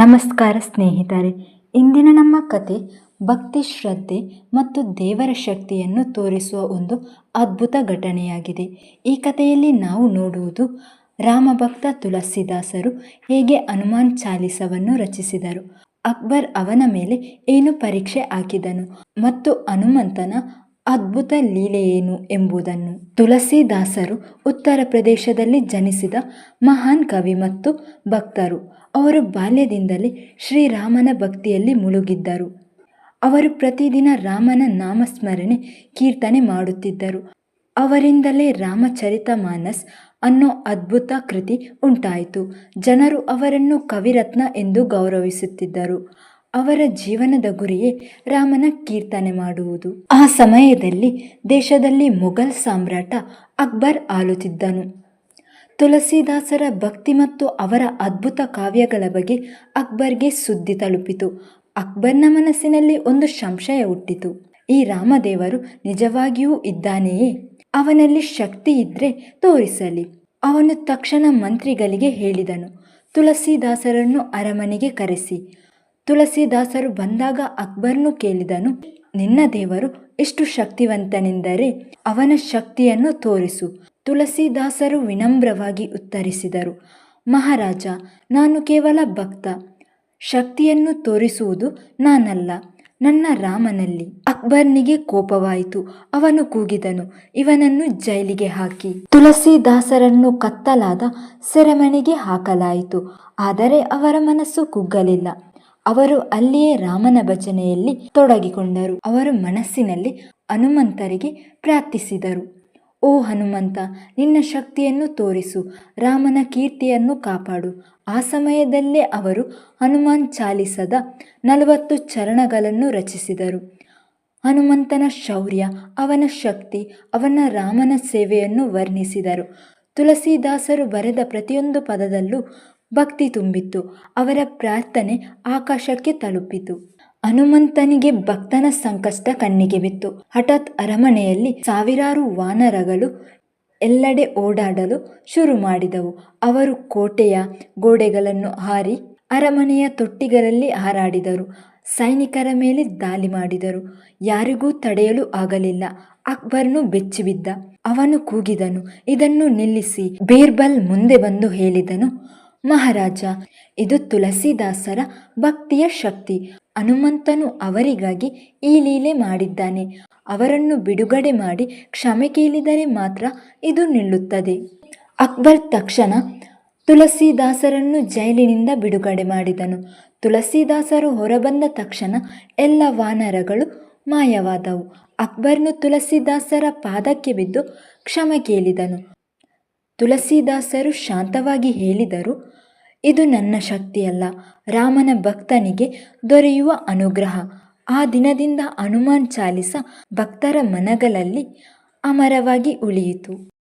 ನಮಸ್ಕಾರ ಸ್ನೇಹಿತರೆ, ಇಂದಿನ ನಮ್ಮ ಕತೆ ಭಕ್ತಿ ಶ್ರದ್ಧೆ ಮತ್ತು ದೇವರ ಶಕ್ತಿಯನ್ನು ತೋರಿಸುವ ಒಂದು ಅದ್ಭುತ ಘಟನೆಯಾಗಿದೆ. ಈ ಕಥೆಯಲ್ಲಿ ನಾವು ನೋಡುವುದು ರಾಮಭಕ್ತ ತುಳಸಿದಾಸರು ಹೇಗೆ ಹನುಮಾನ್ ಚಾಲಿಸವನ್ನು ರಚಿಸಿದರು, ಅಕ್ಬರ್ ಅವನ ಮೇಲೆ ಏನು ಪರೀಕ್ಷೆ ಹಾಕಿದನು ಮತ್ತು ಹನುಮಂತನ ಅದ್ಭುತ ಲೀಲೆಯೇನು ಎಂಬುದನ್ನು ತುಳಸಿದಾಸರು ಉತ್ತರ ಪ್ರದೇಶದಲ್ಲಿ ಜನಿಸಿದ ಮಹಾನ್ ಕವಿ ಮತ್ತು ಭಕ್ತರು. ಅವರು ಬಾಲ್ಯದಿಂದಲೇ ಶ್ರೀರಾಮನ ಭಕ್ತಿಯಲ್ಲಿ ಮುಳುಗಿದ್ದರು. ಅವರು ಪ್ರತಿದಿನ ರಾಮನ ನಾಮಸ್ಮರಣೆ, ಕೀರ್ತನೆ ಮಾಡುತ್ತಿದ್ದರು. ಅವರಿಂದಲೇ ರಾಮಚರಿತ ಮಾನಸ್ ಅನ್ನೋ ಅದ್ಭುತ ಕೃತಿ ಉಂಟಾಯಿತು. ಜನರು ಅವರನ್ನು ಕವಿರತ್ನ ಎಂದು ಗೌರವಿಸುತ್ತಿದ್ದರು. ಅವರ ಜೀವನದ ಗುರಿಯೇ ರಾಮನ ಕೀರ್ತನೆ ಮಾಡುವುದು. ಆ ಸಮಯದಲ್ಲಿ ದೇಶದಲ್ಲಿ ಮೊಘಲ್ ಸಾಮ್ರಾಟ ಅಕ್ಬರ್ ಆಳುತ್ತಿದ್ದನು. ತುಳಸಿದಾಸರ ಭಕ್ತಿ ಮತ್ತು ಅವರ ಅದ್ಭುತ ಕಾವ್ಯಗಳ ಬಗ್ಗೆ ಅಕ್ಬರ್ಗೆ ಸುದ್ದಿ ತಲುಪಿತು. ಅಕ್ಬರ್ನ ಮನಸ್ಸಿನಲ್ಲಿ ಒಂದು ಸಂಶಯ ಹುಟ್ಟಿತು. ಈ ರಾಮದೇವರು ನಿಜವಾಗಿಯೂ ಇದ್ದಾನೆಯೇ? ಅವನಲ್ಲಿ ಶಕ್ತಿ ಇದ್ರೆ ತೋರಿಸಲಿ. ಅವನು ತಕ್ಷಣ ಮಂತ್ರಿಗಳಿಗೆ ಹೇಳಿದನು ತುಳಸಿದಾಸರನ್ನು ಅರಮನೆಗೆ ಕರೆಸಿ. ತುಳಸಿದಾಸರು ಬಂದಾಗ ಅಕ್ಬರ್ನು ಕೇಳಿದನು, ನಿನ್ನ ದೇವರು ಎಷ್ಟು ಶಕ್ತಿವಂತನೆಂದರೆ ಅವನ ಶಕ್ತಿಯನ್ನು ತೋರಿಸು. ತುಳಸಿದಾಸರು ವಿನಮ್ರವಾಗಿ ಉತ್ತರಿಸಿದರು, ಮಹಾರಾಜ, ನಾನು ಕೇವಲ ಭಕ್ತ, ಶಕ್ತಿಯನ್ನು ತೋರಿಸುವುದು ನಾನಲ್ಲ, ನನ್ನ ರಾಮನಲ್ಲಿ. ಅಕ್ಬರ್ನಿಗೆ ಕೋಪವಾಯಿತು, ಅವನು ಕೂಗಿದನು, ಇವನನ್ನು ಜೈಲಿಗೆ ಹಾಕಿ. ತುಳಸಿದಾಸರನ್ನು ಕತ್ತಲಾದ ಸೆರೆಮನೆಗೆ ಹಾಕಲಾಯಿತು, ಆದರೆ ಅವರ ಮನಸ್ಸು ಕುಗ್ಗಲಿಲ್ಲ. ಅವರು ಅಲ್ಲಿಯೇ ರಾಮನ ಭಜನೆಯಲ್ಲಿ ತೊಡಗಿಕೊಂಡರು. ಅವರು ಮನಸ್ಸಿನಲ್ಲಿ ಹನುಮಂತರಿಗೆ ಪ್ರಾರ್ಥಿಸಿದರು. ಓ ಹನುಮಂತ, ನಿನ್ನ ಶಕ್ತಿಯನ್ನು ತೋರಿಸು, ರಾಮನ ಕೀರ್ತಿಯನ್ನು ಕಾಪಾಡು. ಆ ಸಮಯದಲ್ಲೇ ಅವರು ಹನುಮಾನ್ ಚಾಲಿಸದ ನಲವತ್ತು ಚರಣಗಳನ್ನು ರಚಿಸಿದರು. ಹನುಮಂತನ ಶೌರ್ಯ, ಅವನ ಶಕ್ತಿ, ಅವನ ರಾಮನ ಸೇವೆಯನ್ನು ವರ್ಣಿಸಿದರು. ತುಳಸಿದಾಸರು ಬರೆದ ಪ್ರತಿಯೊಂದು ಪದದಲ್ಲೂ ಭಕ್ತಿ ತುಂಬಿತ್ತು. ಅವರ ಪ್ರಾರ್ಥನೆ ಆಕಾಶಕ್ಕೆ ತಲುಪಿತು. ಹನುಮಂತನಿಗೆ ಭಕ್ತನ ಸಂಕಷ್ಟ ಕಣ್ಣಿಗೆ ಬಿತ್ತು. ಹಠಾತ್ ಅರಮನೆಯಲ್ಲಿ ಸಾವಿರಾರು ವಾನರಗಳು ಎಲ್ಲೆಡೆ ಓಡಾಡಲು ಶುರು ಮಾಡಿದವು. ಅವರು ಕೋಟೆಯ ಗೋಡೆಗಳನ್ನು ಹಾರಿ ಅರಮನೆಯ ತೊಟ್ಟಿಗರಲ್ಲಿ ಹಾರಾಡಿದರು. ಸೈನಿಕರ ಮೇಲೆ ದಾಳಿ ಮಾಡಿದರು. ಯಾರಿಗೂ ತಡೆಯಲು ಆಗಲಿಲ್ಲ. ಅಕ್ಬರ್ನು ಬೆಚ್ಚಿಬಿದ್ದ. ಅವನು ಕೂಗಿದನು. ಇದನ್ನು ನಿಲ್ಲಿಸಿ. ಬೀರ್ಬಲ್ ಮುಂದೆ ಬಂದು ಹೇಳಿದನು ಮಹಾರಾಜ, ಇದು ತುಳಸಿದಾಸರ ಭಕ್ತಿಯ ಶಕ್ತಿ. ಹನುಮಂತನು ಅವರಿಗಾಗಿ ಈ ಲೀಲೆ ಮಾಡಿದ್ದಾನೆ. ಅವರನ್ನು ಬಿಡುಗಡೆ ಮಾಡಿ ಕ್ಷಮೆ ಕೇಳಿದರೆ ಮಾತ್ರ ಇದು ನಿಲ್ಲುತ್ತದೆ. ಅಕ್ಬರ್ ತಕ್ಷಣ ತುಳಸಿದಾಸರನ್ನು ಜೈಲಿನಿಂದ ಬಿಡುಗಡೆ ಮಾಡಿದನು. ತುಳಸಿದಾಸರು ಹೊರಬಂದ ತಕ್ಷಣ ಎಲ್ಲ ವಾನರಗಳು ಮಾಯವಾದವು. ಅಕ್ಬರ್ನು ತುಳಸಿದಾಸರ ಪಾದಕ್ಕೆ ಬಿದ್ದು ಕ್ಷಮೆ ಕೇಳಿದನು. ತುಳಸಿದಾಸರು ಶಾಂತವಾಗಿ ಹೇಳಿದರು, ಇದು ನನ್ನ ಶಕ್ತಿಯಲ್ಲ, ರಾಮನ ಭಕ್ತನಿಗೆ ದೊರೆಯುವ ಅನುಗ್ರಹ. ಆ ದಿನದಿಂದ ಹನುಮಾನ್ ಚಾಲಿಸ ಭಕ್ತರ ಮನಗಳಲ್ಲಿ ಅಮರವಾಗಿ ಉಳಿಯಿತು.